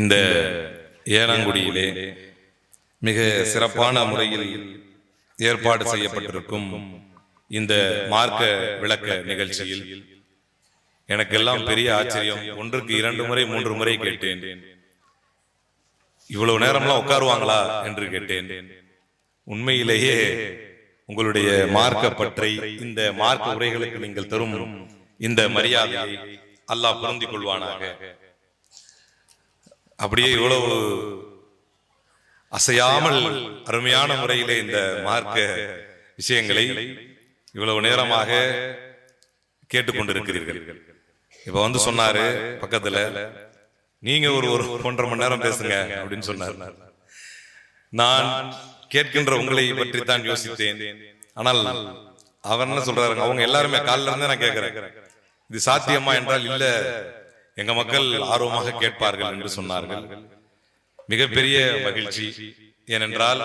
இந்த ஏலாங்குடியிலே மிக சிறப்பான முறையில் ஏற்பாடு செய்யப்பட்டிருக்கும் இந்த மார்க்க விளக்க நிகழ்ச்சியில் எனக்கெல்லாம் பெரிய ஆச்சரியம். ஒன்றுக்கு இரண்டு முறை மூன்று முறை கேட்டேன். இவ்வளவு நேரம்லாம் உட்காருவாங்களா என்று கேட்டேன். உண்மையிலேயே உங்களுடைய மார்க்க பற்றை இந்த மார்க்க உரைகளுக்கு நீங்கள் தரும் இந்த மரியாதையை அல்லாஹ் பொருந்திக் கொள்வானாக. அப்படியே இவ்வளவு அசையாமல் அருமையான முறையிலே இந்த மார்க்க விஷயங்களை இவ்வளவு நேரமாக கேட்டுக்கொண்டிருக்கிறீர்கள் இப்ப வந்து சொன்னாரு பக்கத்துல நீங்க ஒரு ஒரு ஒன்றரை மணி நேரம் பேசுங்க அப்படின்னு சொன்னார் நான் கேட்கின்ற உங்களை பற்றி தான் யோசித்தேன் ஆனால் அவர் என்ன சொல்றாரு அவங்க எல்லாருமே காலில இருந்து நான் கேட்கிறேன் இது சாத்தியமா என்றால் இல்ல எங்க மக்கள் ஆர்வமாக கேட்பார்கள் என்று சொன்னார்கள். மிகப்பெரிய மகிழ்ச்சி. ஏனென்றால்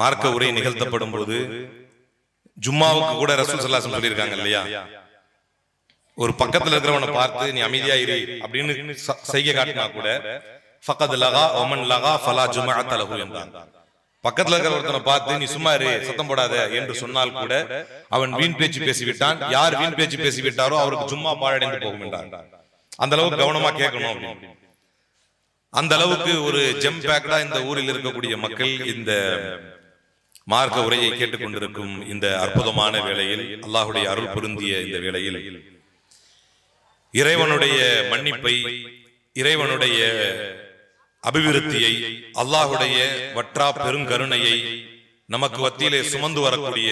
மார்க்க உரை நிகழ்த்தப்படும் போது ஜும்மாவுக்கு கூட ரசூல் சல்லாசம் சொல்லியிருக்காங்க இல்லையா? ஒரு பக்கத்துல இருக்கிறவனை பார்த்து நீ அமைதியா இரு அப்படின்னு செய்ய காட்டினா கூட ஃபகத் லகா ஒமன் லகா ஃபலா ஜுமா தலகு என்றான். பக்கத்துல இருக்கிற ஒருத்தனை பார்த்து நீ சும்மா இரு சத்தம் போடாத என்று சொன்னால் கூட அவன் வீண் பேச்சு பேசிவிட்டான். யார் வீண் பேச்சு பேசிவிட்டாரோ அவருக்கு ஜும்மா பாழடைந்து போகும் என்றான். அந்த அளவுக்கு கவனமா கேட்கணும் அந்த அளவுக்கு ஒரு ஜெம் பேக்டா இந்த ஊரில் இருக்கக்கூடிய மக்கள் இந்த மார்க்க உரையை கேட்டுக்கொண்டிருக்கும் இந்த அற்புதமான வேளையில் அல்லாஹுடைய அருள் பொருந்திய இந்த வேளையில் இறைவனுடைய மன்னிப்பை இறைவனுடைய அபிவிருத்தியை அல்லாஹுடைய வற்றா பெருங்கருணையை நமக்கு மத்தியிலே சுமந்து வரக்கூடிய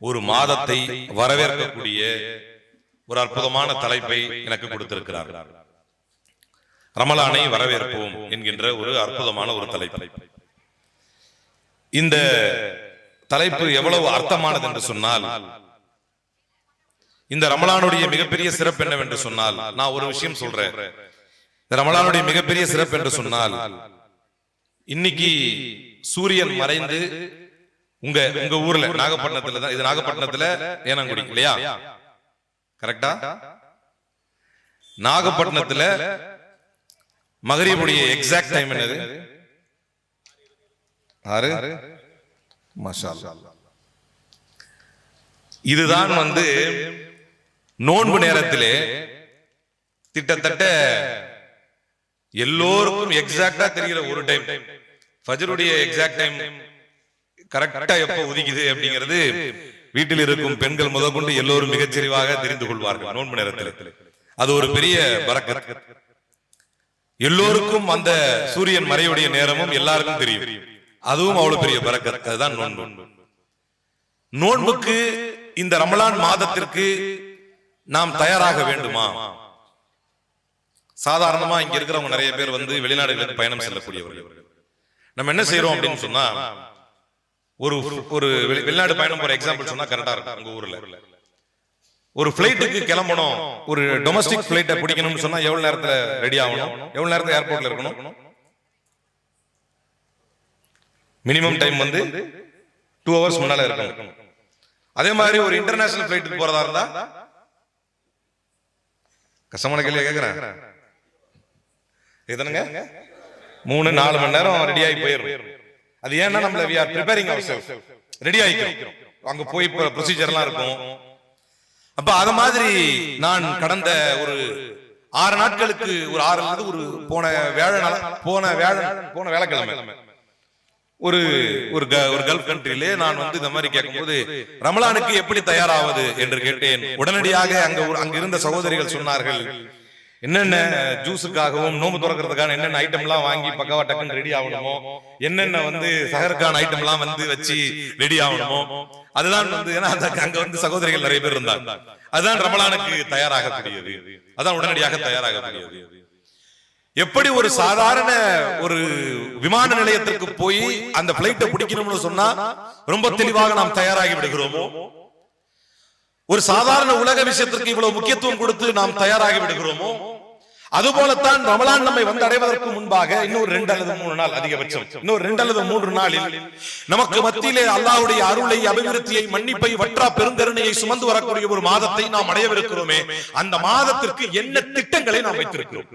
ஒரு மாதத்தை வரவேற்கக்கூடிய ஒரு அற்புதமான தலைப்பை எனக்கு கொடுத்திருக்கிறார். ரமலானை வரவேற்போம் என்கின்ற ஒரு அற்புதமான ஒரு தலைப்பு. இந்த தலைப்பு எவ்வளவு அர்த்தமானது என்று சொன்னால் இந்த ரமலானுடைய மிகப்பெரிய சிறப்பு என்னவென்று சொன்னால் நான் ஒரு விஷயம் சொல்றேன். இந்த ரமலானுடைய மிகப்பெரிய சிறப்பு என்று சொன்னால் இன்னைக்கு சூரியன் மறைந்து உங்க உங்க ஊர்ல நாகப்பட்டினத்துல தான் இது நாகப்பட்டினத்துல ஏனாங்குடி இல்லையா? கரெக்டா நாகப்பட்டினத்துல மகரீபுடைய எக்ஸாக்ட் டைம் என்னது? ஆறு? இதுதான் வந்து நோன்பு நேரத்திலே கிட்டத்தட்ட எல்லோருக்கும் எக்ஸாக்டா தெரிகிற ஒரு டைம் ஃபஜருடைய எக்ஸாக்ட் டைம் கரெக்டா எப்ப உதிக்குது அப்படிங்கிறது வீட்டில் இருக்கும் பெண்கள் முதற்கொண்டு எல்லோரும் மிகச்சரிவாக தெரிந்து கொள்வார்கள். நோன்பு நேரத்தில். அது ஒரு பெரிய பரக்கத் எல்லோருக்கும் அந்த சூரியன் மறைவுடைய நேரமும் எல்லாருக்கும் தெரியும். அதுவும் அவ்வளவு பெரிய அதுதான் நோன்பு. நோன்புக்கு இந்த ரமலான் மாதத்திற்கு நாம் தயாராக வேண்டுமா? சாதாரணமா இங்க இருக்கிறவங்க நிறைய பேர் வந்து வெளிநாடுகளுக்கு பயணம் செல்லக்கூடியவர்கள். நம்ம என்ன செய்யறோம் அப்படின்னு சொன்னா ஒரு ஒரு வெளி- வெளிநாடு பயணம் போற எக்ஸாம்பிள் சொன்னா கரெக்டா இருக்கும் உங்க ஊர்ல. ஒரு பிளைட்டுக்கு கிளம்பணும். ஒரு டொமஸ்டிக் பிளைட்டை பிடிக்கணும்னு சொன்னா எவ்வளவு நேரத்துல ரெடி ஆகணும்? எவ்வளவு நேரத்துல ஏர்போர்ட்ல இருக்கணும்? மினிமம் டைம் வந்து டூ ஹவர்ஸ் முன்னால இருக்கணும். அதே மாதிரி ஒரு இன்டர்நேஷனல் பிளைட்டுக்கு போறதா இருந்தா? கஷ்டமான கேள்வியா கேக்குறேன் எத்தனைங்க மூணு நாலு மணி நேரம் ரெடி ஆகி போயிடும் அது ஏன்னா நம்மள we are preparing ourselves. Ready ஆகிக்கிறோம் அங்க போய் ப்ரொசீஜர்லாம் இருக்கும். அப்ப அத மாதிரி நான் கடந்த ஒரு ஆறு நாட்களுக்கு ஒரு ஆறுல இருந்து ஒரு போன வேழ போன வேழ போன வேலைக்கிழமை. ஒரு ஒரு ஒரு கல்ஃப் கண்ட்ரியிலே நான் வந்து இந்த மாதிரி கேட்கும்போது ரமலானுக்கு எப்படி தயாராவது? என்று கேட்டேன். உடனடியாக அங்க அங்க இருந்த சகோதரிகள் சொன்னார்கள். என்னென்ன ஜூஸுக்காகவும் நோம்பு திறக்கிறதுக்கான என்னென்ன ஐட்டம் எல்லாம் வாங்கி பக்கவா டக்குன்னு ரெடி ஆகணுமோ என்னென்ன வந்து சகருக்கான ஐட்டம் எல்லாம் வந்து வச்சு ரெடி ஆகணுமோ அதுதான் வந்து ஏன்னா அங்க வந்து சகோதரிகள் நிறைய பேர் இருந்தாங்க. அதுதான் ரமலானுக்கு தயாராகக்கூடியது. அதான் உடனடியாக தயாராகக்கூடியது. எப்படி ஒரு சாதாரண ஒரு விமான நிலையத்திற்கு போய் அந்த பிளைட்டை பிடிக்கணும்னு சொன்னா ரொம்ப தெளிவாக நாம் தயாராகி விடுகிறோமோ? ஒரு சாதாரண உலக விஷயத்திற்கு இவ்வளவு முக்கியத்துவம் கொடுத்து நாம் தயாராகி விடுகிறோமோ? அதுபோலத்தான் ரமலான் நம்மை வந்து அடைவதற்கு முன்பாக இன்னொரு ரெண்டு அல்லது மூணு நாள் அதிகபட்சம். இன்னொரு ரெண்டு அல்லது மூன்று நாளில் நமக்கு மத்தியிலே அல்லாவுடைய அருளை அபிவிருத்தியை மன்னிப்பை வற்றா பெருங்கருணையை சுமந்து வரக்கூடிய ஒரு மாதத்தை நாம் அடையவிருக்கிறோமே அந்த மாதத்திற்கு என்ன திட்டங்களை நாம் வைத்திருக்கிறோம்?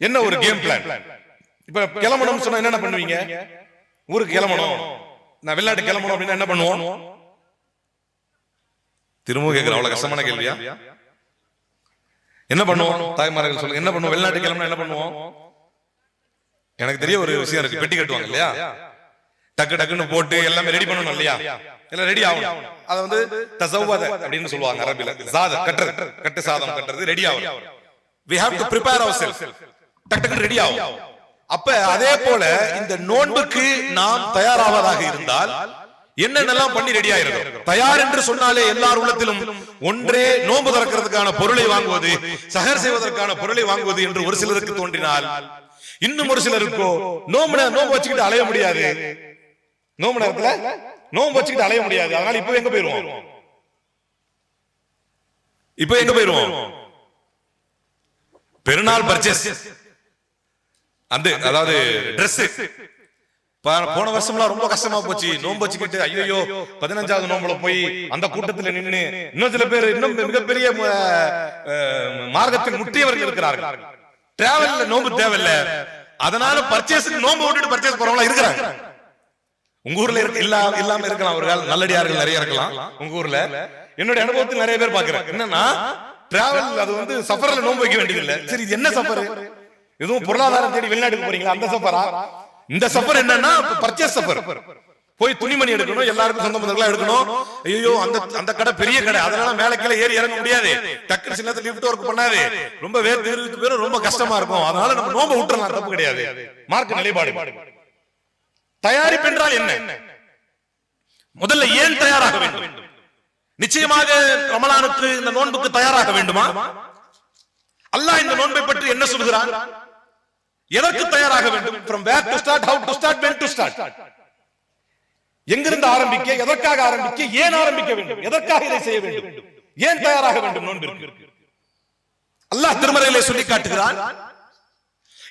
என்ன ஒரு கேம் பிளான் இப்ப கிளம்பணும் சொன்னா என்ன பண்ணுவீங்க? ஊருக்கு கிளம்பணும். நான் வெளிநாட்டு கிளம்பணும் அப்படின்னா என்ன பண்ணுவோம்? திரும்ப கேட்கிறேன் அவ்வளவு கஷ்டமான கேள்வியா? என்ன பண்ணுவோம் தாய்மார்கள் சொல்லுங்க. என்ன பண்ணுவோம் வெளிநாட்டு கிளம்பினா என்ன பண்ணுவோம்? எனக்கு தெரிய ஒரு விஷயம் இருக்கு. பெட்டி கட்டுவாங்க இல்லையா? டக்கு டக்குன்னு போட்டு எல்லாமே ரெடி பண்ணணும் இல்லையா? எல்லாம் ரெடி ஆகும் அத வந்து அப்படின்னு சொல்லுவாங்க அரபில. சாத கட்டுறது கட்டு சாதம் கட்டுறது ரெடி ஆகும் we have to prepare ourselves. டக்கு டக்குன்னு ரெடி ஆகும் அப்ப அதே போல இந்த நோன்புக்கு நாம் தயாராவதாக இருந்தால் என்னென்னலாம் பண்ணி ரெடி ஆயிருக்கும் தயார் என்று சொன்னாலே எல்லார் உள்ளத்திலும் ஒன்றே நோன்பு திறக்கிறதுக்கான பொருளை வாங்குவது சகர் செய்வதற்கான பொருளை வாங்குவது என்று ஒரு சிலருக்கு தோன்றினால் இன்னும் ஒரு சிலருக்கோ நோம்பு நே- நோன்பு வச்சுக்கிட்டு அலைய முடியாது. நோம்பு நேரத்துல நோம்பு வச்சுக்கிட்டு அலைய முடியாது. அதனால இப்ப எங்க போயிருவோம்? இப்ப எங்க போயிருவோம்? பெருநாள் பர்ச்சேஸ் அந்த அதாவது ட்ரெஸ் போன வருஷம்லாம் ரொம்ப கஷ்டமா போச்சு. நோன்பு வச்சுக்கிட்டு ஐயோ பதினஞ்சாவது நோம்புல போய் அந்த கூட்டத்துல நின்னு இன்னும் சில பேர் இன்னும் மிகப்பெரிய மார்க்கத்தில் முட்டியவர்கள் இருக்கிறார்கள். டிராவல்ல நோன்பு தேவையில்ல. அதனால பர்ச்சேஸ் நோன்பு விட்டுட்டு பர்ச்சேஸ் போறவங்களா இருக்கிறாங்க. உங்க ஊர்ல இருக்க இல்லாம இல்லாம இருக்கலாம் ஒரு கால் நல்லடியார்கள் நிறைய இருக்கலாம். உங்க ஊர்ல. என்னுடைய அனுபவத்தில் நிறைய பேர் பாக்குறேன் என்னன்னா டிராவல் அது வந்து சஃபர்ல நோன்பு வைக்க வேண்டியது இல்ல சரி இது என்ன சஃபர் எதுவும் பொருளாதாரம் தேடி வெளிநாட்டுக்கு போறீங்களா? அந்த சஃபரா இந்த சஃபர் என்னன்னா பர்ச்சேஸ் சஃபர். போய் துணிமணி எடுக்கணும் எல்லாருக்கும் சொந்த பந்தங்களா எடுக்கணும். ஐயோ அந்த அந்த கடை பெரிய கடை. அதனால மேல கீழே ஏறி இறங்க முடியாது. டக்கு சில லிஃப்ட் ஒர்க் பண்ணாது. ரொம்ப வேர்த்து இருபது பேரும் ரொம்ப கஷ்டமா இருக்கும். அதனால நம்ம நோம்ப விட்டுறலாம் தப்பு கிடையாது. மார்க் நிலைப்பாடு. தயாரிப்பு என்றால் என்ன? முதல்ல ஏன் தயாராக வேண்டும்? நிச்சயமாக ரமலானுக்கு இந்த நோன்புக்கு தயாராக வேண்டுமா? அல்லாஹ் இந்த நோன்பை பற்றி என்ன சொல்கிறான்? எதற்கு தயாராக வேண்டும்? from where to start? How to start? When to start? எங்கிருந்து ஆரம்பிக்க? எதற்காக ஆரம்பிக்க? ஏன் ஆரம்பிக்க வேண்டும்? எதற்காக இதை செய்ய வேண்டும்? ஏன் தயாராக வேண்டும்? நோன்பிற்கு அல்லாஹ் திருமறையிலே சொல்லி காட்டுகிறான்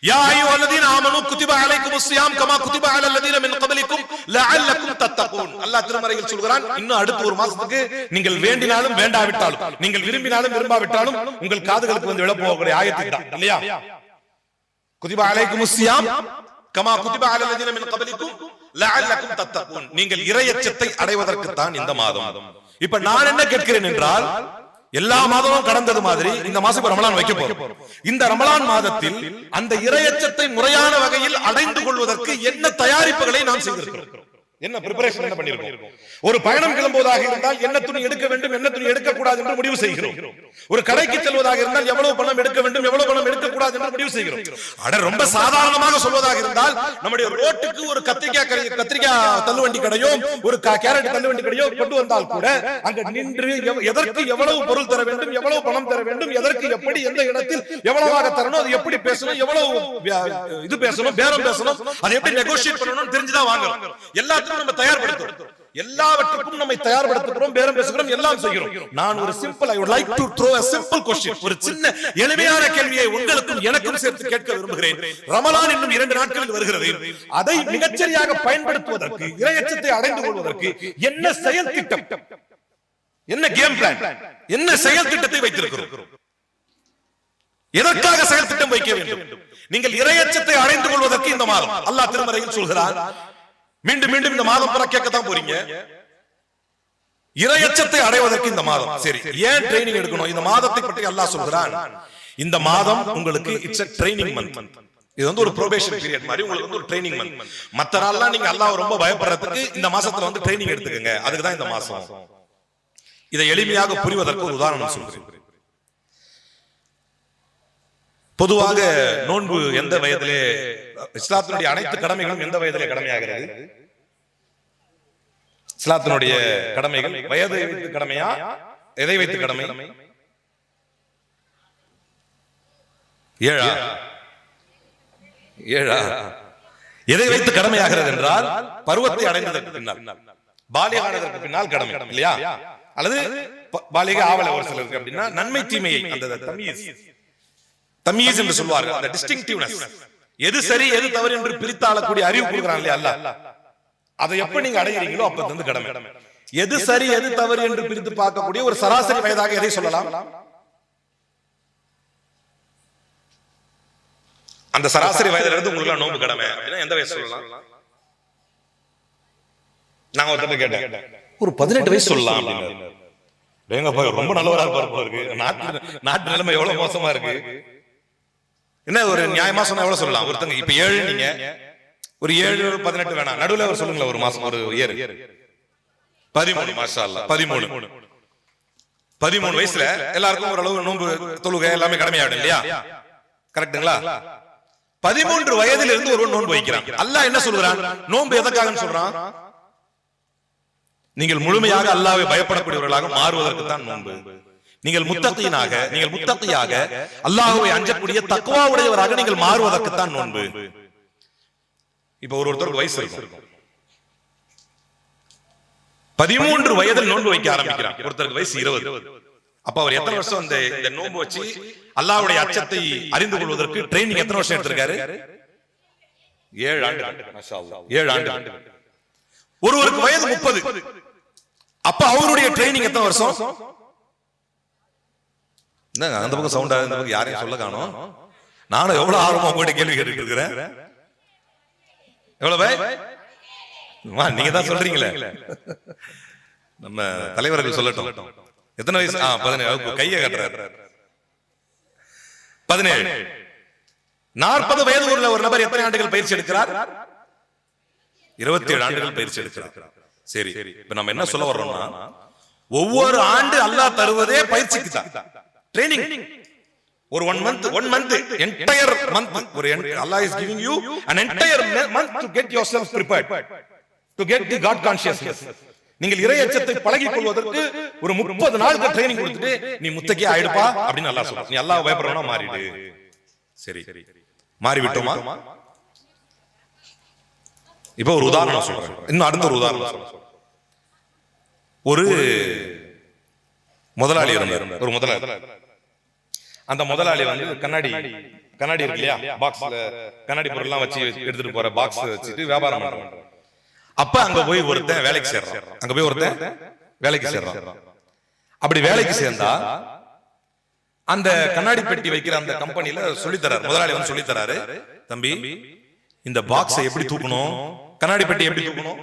யா அய்யுஹல்லதீன ஆமனூ குதிப அலைக்குமுஸ் ஸியாம் கமா குதிப அலல் லதீன மின் கப்லிக்கும் லஅல்லக்கும் தத்தகூன். அல்லாஹ் திருமறையில் சொல்கிறான் இன்னும் அடுத்த ஒரு மாசத்துக்கு நீங்கள் வேண்டினாலும் வேண்டாவிட்டாலும் நீங்கள் விரும்பினாலும் விரும்பாவிட்டாலும் உங்கள் காதுகளுக்கு வந்து விழ போகக்கூடிய ஆயத்து தான். இல்லையா? நீங்கள் இறையச்சத்தை அடைவதற்கு தான் இந்த மாதம். இப்ப நான் என்ன கேட்கிறேன் என்றால் எல்லா மாதமும் கடந்தது மாதிரி இந்த மாசம் இப்ப ரமலான் வைக்க போறோம். இந்த ரமலான் மாதத்தில் அந்த இரையச்சத்தை முறையான வகையில் அடைந்து கொள்வதற்கு என்ன தயாரிப்புகளை நாம் செய்திருக்கிறோம்? என்ன பிரிப்பரேஷன் என்ன பண்ணிருக்கோம் ஒரு பயணம் கிளம்புவதாக இருந்தால் என்ன துணி எடுக்க வேண்டும் என்ன துணி எடுக்க கூடாது என்று முடிவு செய்கிறோம். ஒரு கடைக்கு செல்வதாக இருந்தால் எவ்வளவு பணம் எடுக்க வேண்டும் எவ்வளவு பணம் எடுக்க கூடாது என்று முடிவு செய்கிறோம். அட ரொம்ப சாதாரணமாக சொல்வதாக இருந்தால் நம்முடைய ரோட்டுக்கு ஒரு கத்திரிக்காய் கடை கத்திரிக்காய் தள்ளுவண்டி கடையோ ஒரு கேரட் தள்ளுவண்டி கடையோ கொண்டு வந்தால் கூட அங்க நின்று எதற்கு எவ்வளவு பொருள் தர வேண்டும் எவ்வளவு பணம் தர வேண்டும் எதற்கு எப்படி எந்த இடத்தில் எவ்வளவாக தரணும் அது எப்படி பேசணும் எவ்வளவு இது பேசணும் பேரம் பேசணும் அதை எப்படி நெகோசியேட் பண்ணணும் தெரிஞ்சுதான் வாங்குறோம். எல்லாத்துக்கும் நம்ம தயார்படுத்துறோம். எல்லாவற்றுக்கும் நம்மை தயார்படுத்துகிறோம் பேரம் பேசுகிறோம் எல்லாம் செய்கிறோம். நான் ஒரு simple I would like to throw a simple question. ஒரு சின்ன எளிமையான கேள்வியை உங்களுக்கும் எனக்கும் சேர்த்து கேட்க விரும்புகிறேன். ரமலான் இன்னும் இரண்டு நாட்களில் வருகிறது. அதை மிகச்சரியாக பயன்படுத்துவதற்கு இரையச்சத்தை அடைந்து கொள்வதற்கு என்ன செயல் திட்டம்? என்ன கேம் பிளான் என்ன செயல் திட்டத்தை வைத்திருக்கிறோம்? எதற்காக செயல் திட்டம் வைக்க வேண்டும்? நீங்கள் இரையச்சத்தை அடைந்து கொள்வதற்கு இந்த மாதம். அல்லாஹ் திருமறையில் சொல்கிறார் மீண்டும் மீண்டும் இந்த மாதம் பிற கேட்கத்தான் போறீங்க. இரையச்சத்தை அடைவதற்கு இந்த மாதம். சரி ஏன் ட்ரைனிங் எடுக்கணும்? இந்த மாதத்தை பற்றி அல்லாஹ் சொல்கிறான். இந்த மாதம் உங்களுக்கு இட்ஸ் a ட்ரைனிங் மந்த் இது வந்து ஒரு ப்ரொபேஷன் பீரியட் மாதிரி உங்களுக்கு வந்து ஒரு ட்ரைனிங் மந்த் மத்த நாள்லாம் நீங்க அல்லாஹ் ரொம்ப பயப்படுறதுக்கு இந்த மாசத்துல வந்து ட்ரைனிங் எடுத்துக்கங்க. அதுக்கு தான் இந்த மாசம். இதை எளிமையாக புரிவதற்கு ஒரு உதாரணம் சொல்றேன். பொதுவாக நோன்பு எந்த வயதிலே இஸ்லாத்தினுடைய அனைத்து கடமைகளும் எந்த வயதிலே கடமையாகிறது இஸ்லாத்தினுடைய கடமைகள் வயதை வைத்து கடமையா? எதை வைத்து கடமை? ஏழா? ஏழா? எதை வைத்து கடமையாகிறது என்றால் பருவத்தை அடைந்ததற்கு பின்னால். பாலியகானதற்கு பின்னால் கடமை இல்லையா? அல்லது பாலிக ஆவல ஒரு சிலருக்கு அப்படின்னா நன்மை தீமையை அந்த தமீஸ். தமீஸ் என்று சொல்வார்கள். அந்த டிஸ்டிங்டிவ்னஸ் எது சரி எது தவறு என்று பிரித்து ஆளக்கூடிய அறிவு கொடுக்குறான் இல்லையா அதை எப்ப நீங்க அடைகிறீங்களோ அப்ப வந்து கடமை. எது சரி எது தவறு என்று பிரித்து பார்க்கக்கூடிய ஒரு சராசரி வயதாக எதை சொல்லலாம்? அந்த சராசரி வயதுல இருந்து உங்களுக்கு நோன்பு கடமை. அப்படின்னா எந்த வயசு சொல்லலாம்? நான் ஒருத்தர் கேட்டேன். ஒரு பதினெட்டு வயசு சொல்லலாம் அப்படின்னு ரொம்ப நல்லவரா இருப்பாரு நாட்டு நாட்டு நிலைமை எவ்வளவு மோசமா இருக்கு? என்ன ஒரு நியாயமா சொன்னா எவ்வளவு சொல்லலாம்? ஒருத்தங்க இப்ப ஏழு நீங்க ஒரு ஏழு பதினெட்டு வேணாம். நடுவுல ஒரு சொல்லுங்களேன் ஒரு மாசம் ஒரு இயர். பதிமூணு மாசா அல்ல பதிமூணு. பதிமூணு வயசுல எல்லாருக்கும் ஓரளவு நோன்பு தொழுகை எல்லாமே கடமையாடும் இல்லையா? கரெக்ட்டுங்களா? பதிமூன்று வயதில் இருந்து ஒரு நோன்பு வைக்கிறான். அல்லாஹ் என்ன சொல்றான்? நோன்பு எதற்காக சொல்றான்? நீங்கள் முழுமையாக அல்லாவை பயப்படக்கூடியவர்களாக மாறுவதற்கு தான் நோன்பு. நீங்கள் முத்தகையினாக நீங்கள் முத்தகையாக அல்லாஹ்வை அஞ்சக்கூடிய தக்குவா உடையவராக நீங்கள் மாறுவதற்கு தான் நோன்பு. இப்ப ஒரு ஒருத்தருக்கு வயசு இருக்கும். பதிமூன்று வயதில் நோன்பு வைக்க ஆரம்பிக்கிறான். ஒருத்தருக்கு வயசு இருபது. அப்ப அவர் எத்தனை வருஷம் இந்த இந்த நோன்பு வச்சு அல்லாஹ்வுடைய அச்சத்தை அறிந்து கொள்வதற்கு ட்ரைனிங் எத்தனை வருஷம் எடுத்திருக்காரு? ஏழு ஆண்டு. ஏழு ஆண்டு ஒருவருக்கு வயது முப்பது. அப்ப அவருடைய ட்ரைனிங் எத்தனை வருஷம்? என்னங்க அந்த பக்கம் சவுண்டா இந்த பக்கம் யாரையும் சொல்ல காணோம் நானும் எவ்வளவு ஆர்வமா உங்ககிட்ட கேள்வி கேட்டுட்டு இருக்கிறேன். எவ்வளவு நீங்க தான் சொல்றீங்களே. நம்ம தலைவர்கள் சொல்லட்டும். எத்தனை வயசு? ஆ பதினேழு. கையை கட்டுறாரு. பதினேழு. நாற்பது வயது உள்ள ஒரு நபர் எத்தனை ஆண்டுகள் பயிற்சி எடுக்கிறார்? இருபத்தி ஏழு ஆண்டுகள் பயிற்சி எடுக்கிறார். சரி இப்ப நம்ம என்ன சொல்ல வர்றோம்னா ஒவ்வொரு ஆண்டு அல்லாஹ் தருவதே பயிற்சிக்கு தான் ட்ரைனிங் ஒரு one month one month entire month ஒரு Allah is giving you an entire month to get yourself prepared. To get the god consciousness. நீங்கள் இறை அச்சத்தை பழகிக் கொள்வதற்கு ஒரு முப்பது நாளுக்கு ட்ரைனிங் கொடுத்துட்டு நீ முத்தக்கே ஆயிடுப்பா அப்படின்னு அல்லாஹ் சொல்றான். நீ அல்லாஹ் பயப்படுறவனா மாறிடு. சரி. மாறி விட்டோமா இப்ப ஒரு உதாரணம் சொல்றேன். இன்னும் அடுத்த ஒரு உதாரணம் ஒரு முதலாளி இருந்தார். ஒரு முதலாளி. அந்த முதலாளி வந்து கண்ணாடி கண்ணாடி இருக்கு இல்லையா? பாக்ஸ்ல கண்ணாடி பொருள் எல்லாம் வச்சு எடுத்துட்டு போற பாக்ஸ் வச்சுட்டு வியாபாரம் பண்றான் அப்ப அங்க போய் ஒருத்தன் வேலைக்கு சேர்றான். அங்க போய் ஒருத்தன் வேலைக்கு சேர்றான். அப்படி வேலைக்கு சேர்ந்தா அந்த கண்ணாடி பெட்டி வைக்கிற அந்த கம்பெனில சொல்லி தராரு முதலாளி வந்து சொல்லி தராரு தம்பி இந்த பாக்ஸை எப்படி தூக்கணும்? கண்ணாடி பெட்டி எப்படி தூக்கணும்?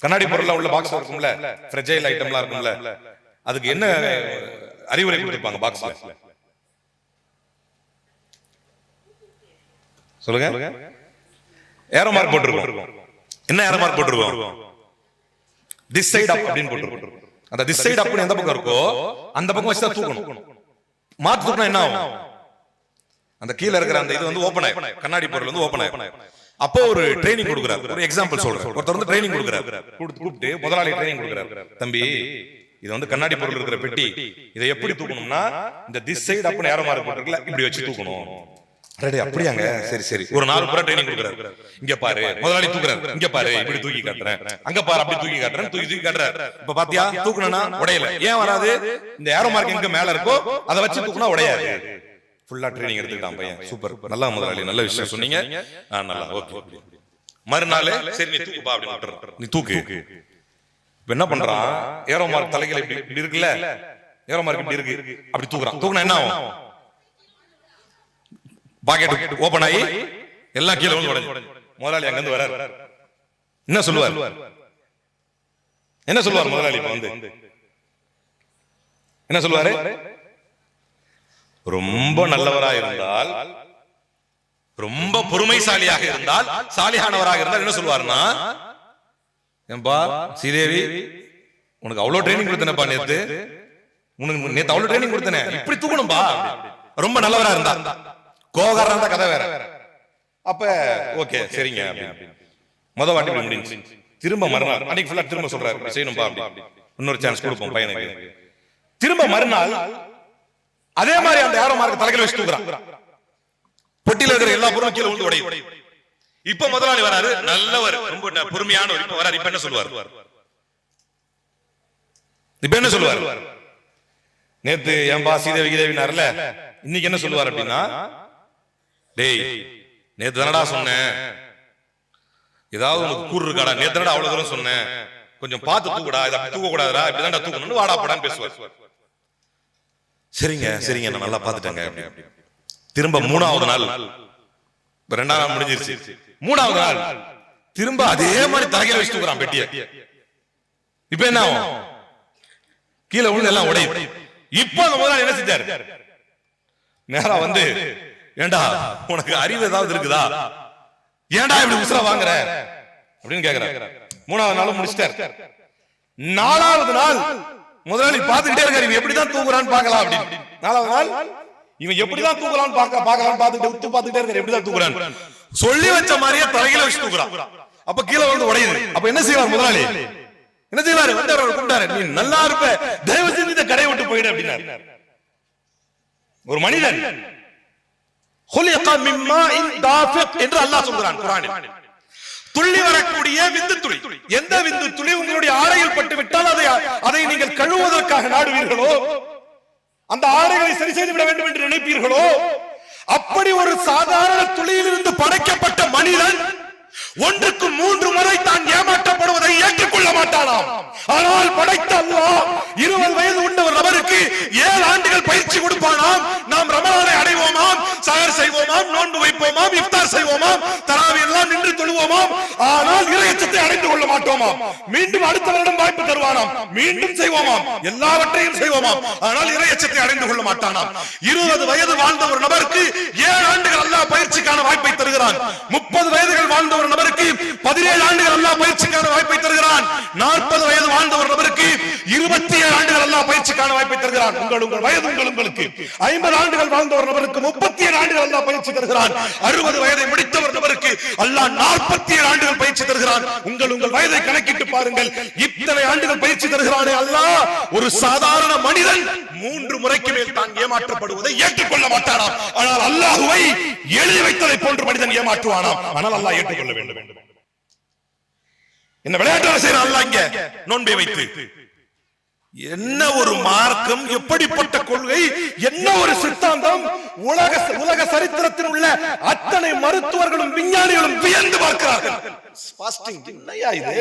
கண்ணாடி பொருள்ல உள்ள பாக்ஸ் இருக்கும்ல. ஃப்ரெஜைல் ஐட்டம்லாம் இருக்கும்ல. அதுக்கு என்ன அறிவுரை கொடுத்திருப்பாங்க பாக்ஸ்ல சொல்லுங்க. ஏரோ மார்க் போட்டிருக்கோம். என்ன ஏரோ மார்க் போட்டிருக்கோம்? திஸ் சைடு அப் அப்படின்னு போட்டிருக்கோம். அந்த திஸ் சைடு அப்னு எந்த பக்கம் இருக்கோ அந்த பக்கம் வச்சு தான் தூக்கணும். மாத்து தூக்கினா என்ன ஆகும்? அந்த கீழ இருக்கிற அந்த இது வந்து ஓபன் ஆகும் கண்ணாடி பொருள் வந்து ஓபன் ஆகும் அப்போ ஒரு ட்ரைனிங் கொடுக்குறாரு. ஒரு எக்ஸாம்பிள் சொல்றேன். ஒருத்தர் வந்து ட்ரைனிங் கொடுக்குறாரு. கூப்பிட்டு முதலாளி ட்ரைனிங் கொடுக்குறாரு. தம்பி இது வந்து கண்ணாடி பொருள் இருக்கிற பெட்டி இதை எப்படி தூக்கணும்னா இந்த திஸ் சைடு அப்ப நேரம் போட்டிருக்கல இப்படி வச்சு தூக்கணும். அப்படியாங்க? சரி சரி. ஒரு நாலு புறம் ட்ரைனிங் கொடுக்குறாரு. இங்க பாரு முதலாளி தூக்குறாரு. இங்க பாரு இப்படி தூக்கி காட்டுறேன். அங்க பாரு அப்படி தூக்கி காட்டுறேன். தூக்கி தூக்கி காட்டுறாரு. இப்ப பாத்தியா? தூக்கணும்னா உடையல. ஏன் வராது? இந்த ஏரோ மார்க் எங்க மேல இருக்கோ அதை வச்சு தூக்குனா உடையாது. ஃபுல்லா ட்ரைனிங் எடுத்துக்கிட்டான் பையன். சூப்பர். நல்லா முதலாளி. நல்ல விஷயம் சொன்னீங்க. நல்லா. ஓகே மறுநாள் சரி நீ தூக்குப்பா அப்படின்னு. நீ தூக்கு. இப்ப என்ன பண்றான்? ஏரோ மார்க் தலைகளை இப்படி இப்படி இருக்குல்ல. ஏரோ மார்க் இப்படி இருக்கு. அப்படி தூக்குறான். தூக்குனா என்ன ஆகும்? பாக்கெட் ஓபன் ஆகி எல்லாம் கீழே உடைஞ்சு. முதலாளி அங்க இருந்து வராரு. என்ன சொல்லுவார்? என்ன சொல்லுவார்? முதலாளி இப்ப வந்து. என்ன சொல்லுவாரு? ரொம்ப நல்லவராக இருந்தால் ரொம்ப பொறுமைசாலியாக இருந்தால் சாலியானவராக இருந்தால் என்ன சொல்வாருன்னா ஏன்பா ஸ்ரீதேவி உனக்கு அவ்வளவு ட்ரைனிங் கொடுத்தனப்பா நேத்து. உனக்கு நேத்து அவ்வளவு ட்ரைனிங் கொடுத்தனே. இப்படி தூக்கணும்பா ரொம்ப நல்லவரா இருந்தா. கோகாரா இருந்தா கதை வேற. அப்ப ஓகே சரிங்க. முத வாட்டி முடிஞ்சு திரும்ப மறுநாள். அன்னைக்கு ஃபுல்லா திரும்ப சொல்றாரு. செய்யணும்பா இன்னொரு சான்ஸ் கொடுப்போம் பையனுக்கு. திரும்ப மறுநாள் அதே மாதிரி அந்த யாரோ மார்க்க தலைகளை வச்சு தூக்குறான் பொட்டியில இருக்கிற எல்லா பொருளும் கீழே விழுந்து உடையும் இப்ப முதலாளி வராரு. நல்லவர். ரொம்ப ந- பொறுமையானவர் இப்ப வராரு. இப்ப என்ன சொல்லுவார்? இப்ப என்ன சொல்லுவார்? நேத்து ஏன்பா சீதேவி கீதேவினார்ல இன்னைக்கு என்ன சொல்லுவார் அப்படின்னா டேய் நேத்து தானடா சொன்னேன். ஏதாவது உனக்கு கூறு இருக்காடா? நேத்து தானடா அவ்வளவு தூரம் சொன்னேன். கொஞ்சம் பார்த்து தூக்குடா இதை தூக்க கூடாதுடா இப்படிதான்டா தூக்கணும்னு வாடா போடான்னு பேசுவார். சரிங்க சரிங்க. நான் நல்லா பார்த்துட்டேங்க. திரும்ப மூணாவது நாள். ரெண்டாவது நாள் முடிஞ்சிருச்சு. மூணாவது நாள். திரும்ப அதே மாதிரி தலையில வச்சுட்டு பெட்டியை. இப்ப என்ன ஆகும்? கீழே விழுந்து எல்லாம் உடையுது இப்போ அந்த முதலாளி என்ன செஞ்சாரு? நேரா வந்து ஏண்டா? உனக்கு அறிவு ஏதாவது இருக்குதா? ஏன்டா இப்படி உசுர வாங்குற? அப்படின்னு கேக்குறாரு. மூணாவது நாளும் முடிச்சிட்டாரு. நாலாவது நாள் முதலாளி பார்த்துக்கிட்டே இருக்காரு. இவன் எப்படிதான் தூங்குறான்னு பார்க்கலாம் அப்படின்னு. நாலாவது நாள். இவன் எப்படிதான் தூங்குறான்னு பார்க்க பார்க்கலாம் பார்த்துட்டு உத்து பார்த்துக்கிட்டே இருக்காரு. எப்படிதான் தூங்குறான்னு. சொல்லி வச்ச மாதிரியே தலையில வச்சு தூங்குறான். அப்ப கீழே வந்து உடையுது. அப்ப என்ன செய்வார் முதலாளி? என்ன செய்வாரு? வந்து அவரை கூப்பிட்டாரு. நீ நல்லா இருப்ப. தயவு செஞ்சு இந்த கடையை விட்டு போயிடு அப்படின்னாரு. ஒரு மனிதன். என்று அல்லாஹ் சொல்கிறான் குரானில். துள்ளி வரக்கூடிய விந்து துளி. எந்த விந்து துளி உங்களுடைய ஆடையில் பட்டு விட்டால் அதை அதை நீங்கள் கழுவுவதற்காக நாடுவீர்களோ? அந்த ஆடைகளை சரி செய்து விட வேண்டும் என்று நினைப்பீர்களோ? அப்படி ஒரு சாதாரண துளியிலிருந்து படைக்கப்பட்ட மனிதன் ஒன்றுக்கு மூன்று முறை தான் ஏமாற்றப்படுவதை ஏற்றுக்கொள்ள மாட்டானாம். ஆனால் படைத்த அல்லாஹ் இருபது வயது உள்ள ஒரு நபருக்கு ஏழு ஆண்டுகள் பயிற்சி கொடுப்பானாம் நாம் ரமலானை அடைவோமாம் சகர் செய்வோமாம் நோன்பு வைப்போமாம் இஃப்தார் செய்வோமாம் தராவி எல்லாம் நின்று தொழுவோமாம். ஆனால் அடைந்து கொள்ள மாட்டோமாம் மீண்டும் அடுத்த வருடம் வாய்ப்பு தருவானாம். மீண்டும் செய்வோமாம். எல்லாவற்றையும் செய்வோமாம். ஆனால் இறையச்சத்தை அடைந்து கொள்ள மாட்டானாம். இருபது வயது வாழ்ந்த ஒரு நபருக்கு ஏழு ஆண்டுகள் அல்லாஹ் பயிற்சிக்கான வாய்ப்பை தருகிறான். முப்பது வயதுகள் வாழ்ந்த ஒரு நபருக்கு பதினேழு ஆண்டுகள் அல்லாஹ் பயிற்சிக்கான வாய்ப்பை தருகிறான். நாற்பது வயது வாழ்ந்த ஒரு நபருக்கு இருபத்தி ஏழு ஆண்டுகள் அல்லாஹ் பயிற்சிக்கான வாய்ப்பை தருகிறான். உங்கள் உங்கள் வயது உங்கள் உங்களுக்கு. ஐம்பது ஆண்டுகள் வாழ்ந்த ஒரு நபருக்கு முப்பத்தி ஏழு ஆண்டுகள் அல்லாஹ் பயிற்சி தருகிறான். அறுபது வயதை முடித்த ஒரு நபருக்கு அல்லாஹ் நாற்பத்தி ஏழு ஆண்டுகள் பயிற்சி தருகிறான். உங்கள் உங்கள் வயதை கணக்கிட்டு பாருங்கள். இத்தனை ஆண்டுகள் பயிற்சி தருகிறானே அல்ல. ஒரு சாதாரண மனிதன் மூன்று முறைக்கு மேல் தான் ஏமாற்றப்படுவதை ஏற்றுக்கொள்ள மாட்டானாம். ஆனால் அல்லாஹுவை எழுதி வைத்ததை போன்ற மனிதன் ஏமாற்றுவானாம். ஆனால் அல்லாஹ் ஏற்றுக்கொள்ள வேண்டும். என்ன விளையாட்டு செய்யறான் அல்ல இங்க? நோன்பை வைத்து. என்ன ஒரு மார்க்கம் எப்படிப்பட்ட கொள்கை என்ன ஒரு சித்தாந்தம்? உலக உலக சரித்திரத்தில் உள்ள அத்தனை மருத்துவர்களும் விஞ்ஞானிகளும் வியந்து பார்க்கிறார்கள். Fasting, என்னய்யா இது?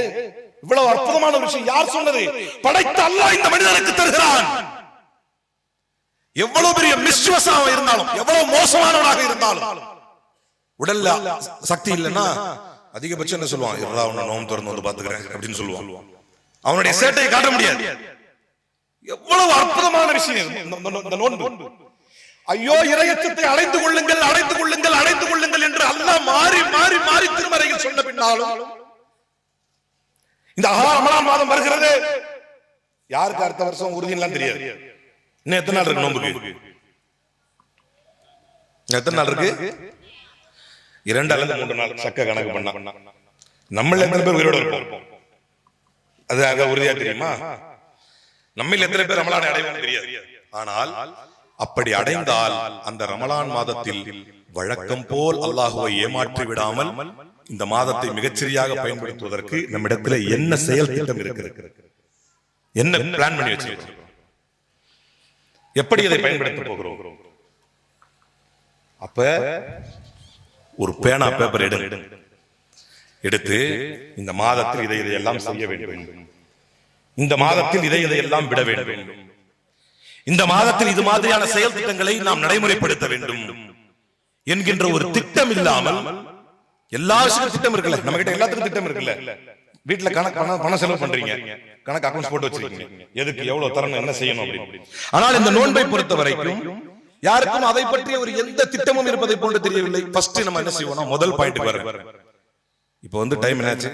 இவ்வளவு அற்புதமான விஷயம் யார் சொன்னது? படைத்த அல்லாஹ் இந்த மனிதனுக்கு தருகிறான். எவ்வளவு பெரிய மிஸ்வசம் இருந்தாலும் எவ்வளவு மோசமானவனாக இருந்தாலும். உடல்ல சக்தி இல்லைன்னா அதிகபட்சம் என்ன சொல்லுவான்? எல்லா ஒண்ணு நோம் திறந்து வந்து பாத்துக்கிறேன் அப்படின்னு சொல்லுவான். அவனுடைய சேட்டையை காட்ட முடியாது. எவ்வளவு அற்புதமான விஷயம் இந்த நோன்பு. ஐயோ இரையச்சத்தை அடைந்து கொள்ளுங்கள் அடைந்து கொள்ளுங்கள் அடைந்து கொள்ளுங்கள் என்று அல்லாஹ் மாறி மாறி மாறி திருமறையில் சொன்ன பின்னாலும் இந்த ரமலான் மாதம் வருகிறது. யாருக்கு அடுத்த வருஷம் உறுதியெல்லாம் தெரியாது. இன்னும் எத்தனை நாள் இருக்கு நோம்புக்கு எத்தனை நாள் இருக்கு? இரண்டு அல்லது மூன்று நாள் சக்க கணக்கு பண்ணா. நம்மள எத்தனை பேர் உயிரோட இருப்போம்? அது அங்க உறுதியா தெரியுமா? நம்மில் எத்தனை பேர் ரமலானை அடைவோம் தெரியாது. ஆனால் அப்படி அடைந்தால் அந்த ரமலான் மாதத்தில் வழக்கம் போல் அல்லாஹுவை ஏமாற்றி விடாமல் இந்த மாதத்தை மிகச்சரியாக பயன்படுத்துவதற்கு நம்மிடத்தில் என்ன செயல் திட்டம் இருக்கிறது? என்ன பிளான் பண்ணி வச்சிருக்கிறோம்? எப்படி இதை பயன்படுத்த போகிறோம்? அப்ப ஒரு பேனா பேப்பர் எடு. எடுத்து இந்த மாதத்தில் இதை இதையெல்லாம் செய்ய வேண்டும். இந்த மாதத்தில் இதை இதையெல்லாம் விட வேண்டும். இந்த மாதத்தில் இது மாதிரியான செயல் திட்டங்களை நாம் நடைமுறைப்படுத்த வேண்டும் என்கின்ற ஒரு திட்டம் இல்லாமல் எல்லா விஷயத்துக்கும் திட்டம் இருக்குல்ல? நம்ம கிட்ட எல்லாத்துக்கும் திட்டம் இருக்குல்ல? வீட்டுல கணக்கு பணம் பணம் செலவு பண்றீங்க. கணக்கு அக்கௌண்ட்ஸ் போட்டு வச்சிருக்கீங்க. எதுக்கு எவ்வளவு தரணும் என்ன செய்யணும் அப்படின்னு. ஆனால் இந்த நோன்பை பொறுத்த வரைக்கும் யாருக்கும் அதை பற்றிய ஒரு எந்த திட்டமும் இருப்பதை போன்று தெரியவில்லை. ஃபர்ஸ்ட் நம்ம என்ன செய்வோம்னா முதல் பாயிண்ட் வர இப்போ வந்து டைம் என்னாச்சு?